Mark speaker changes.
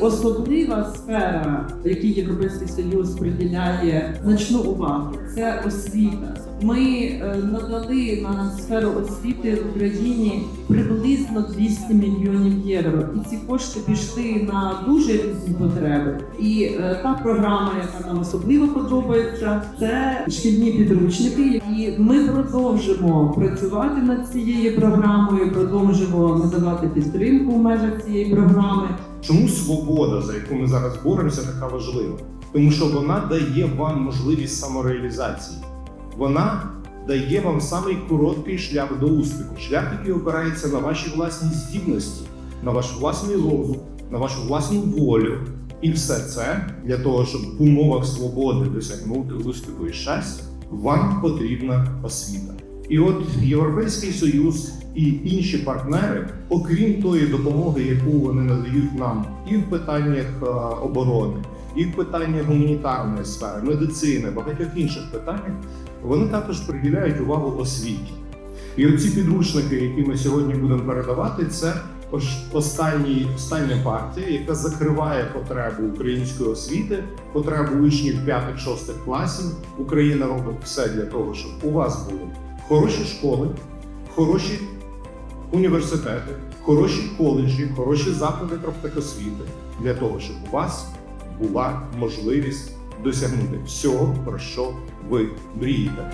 Speaker 1: Особлива сфера, якій Європейський Союз приділяє значну увагу, це освіта. Ми е, надали на сферу освіти в Україні приблизно 200 мільйонів євро, і ці кошти пішли на дуже різні потреби. І е, та програма, яка нам особливо подобається, це шкільні підручники. І ми продовжимо працювати над цією програмою, продовжимо надавати підтримку в межах цієї програми.
Speaker 2: Чому свобода, за яку ми зараз боремося, така важлива? Тому що вона дає вам можливість самореалізації. Вона дає вам самий короткий шлях до успіху, шлях, який опирається на ваші власні здібності, на ваш власний розум, на вашу власну волю. І все це для того, щоб в умовах свободи досягнути успіху і щастя, вам потрібна освіта. І от Європейський Союз і інші партнери, окрім тої допомоги, яку вони надають нам і в питаннях е, оборони, і в питаннях гуманітарної сфери, медицини, багатьох інших питаннях, вони також приділяють увагу освіті. І оці підручники, які ми сьогодні будемо передавати, це останні, остання партія, яка закриває потребу української освіти, потребу учнів 5-6 класів. Україна робить все для того, щоб у вас були хороші школи, хороші університети, хороші коледжі, хороші заклади профтехосвіти для того, щоб у вас була можливість досягнути всього, про що ви мрієте.